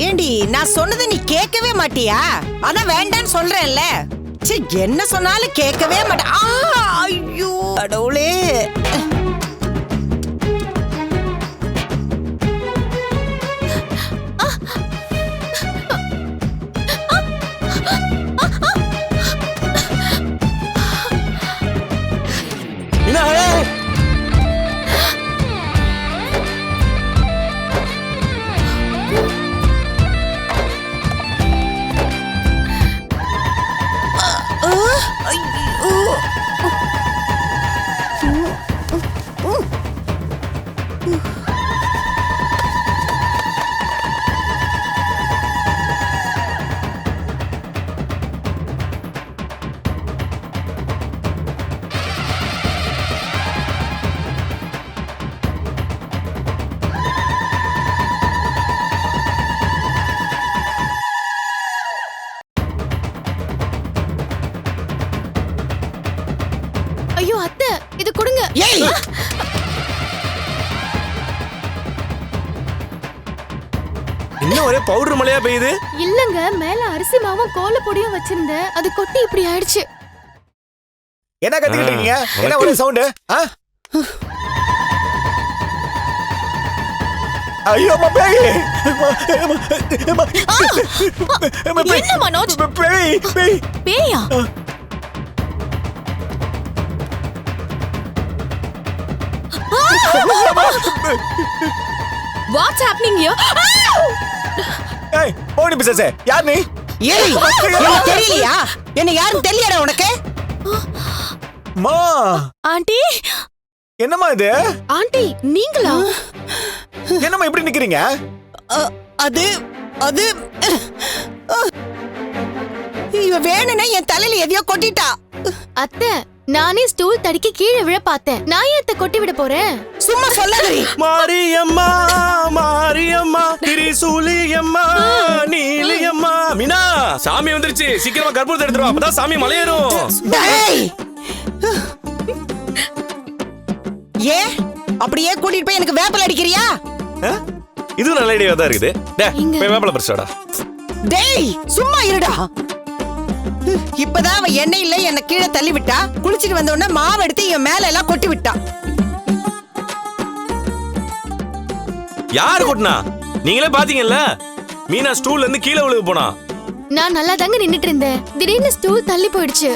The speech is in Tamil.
ஏண்டி நான் சொன்னதை நீ கேட்கவே மாட்டியா? அதான் வேண்டான்னு சொல்றேன்ல. சே என்ன சொன்னாலும் கேட்கவே மாட்டேன் ஆ, ஐயோ கடவுளே. ஐயோ அத்தை இது கொடுங்க. ஏய்! இன்னும் ஒரே பவுடர் மழையா பெய்யுது? இல்லங்க மேல அரிசி மாவும் கோல பொடியும் வச்சிருந்தேன். அது கொட்டி இப்படி ஆயிடுச்சு. என்ன கத்திக்கிட்டு இருக்கீங்க? என்ன ஒரே சவுண்டு ஐயோ. அம்மா, பேய். என்ன மனோஜ்? பேய்! பேய்! பேயா? வாட்ஸ் ஹேப்பனிங் ஹியர் ஏய் போனி பிசாசே. யார் நீ? ஏய் எனக்கு தெரியலையா? என்ன யாரும் தெரியலடா உனக்கு? மா. ஆண்டி? என்னம்மா இது? ஆண்டி நீங்களா? என்னம்மா இப்படி நிக்கிறீங்க? அ, அது அது. இவ வேணும்னா என் தலையில எதையோ கொட்டிட்டா. அத்தை நானே ஸ்டூல் தடுக்கி கீழே விழ பார்த்தேன். நான் ஏன் அத்தை கொட்டி விட போறேன்? சும்மா சொல்லாதடி. மாரியம்மா மாரியம்மா திரிசூலியம்மா நீலியம்மா. மீனா சாமி வந்துருச்சு. சீக்கிரமா கற்பூரத்தை எடுத்துரு வா, அப்பதான் சாமி மலையேறும். டேய்! ஏன்? அப்படியே கூட்டிட்டு போய் எனக்கு வேப்பல் அடிக்கிறியா? இதுவும் நல்ல ஐடியா தான் இருக்குது. டே இங்க. போய் வேப்பல பறிச்சோடா டேய் சும்மா இருடா. இப்பதான் அவ எண்ணெயில என்ன கீழே தள்ளி விட்டா குளிச்சிட்டு வந்த உடனே மாவு எடுத்து என் மேல எல்லாம் கொட்டி விட்டா யாரு கொட்டினா? நீங்களே பாத்தீங்கல்ல? மீனா ஸ்டூல்ல இருந்து கீழே விழுக போனா. நான் நல்லா தாங்க நின்னுட்டு இருந்தேன். திடீர்னு ஸ்டூல் தள்ளி போயிடுச்சு.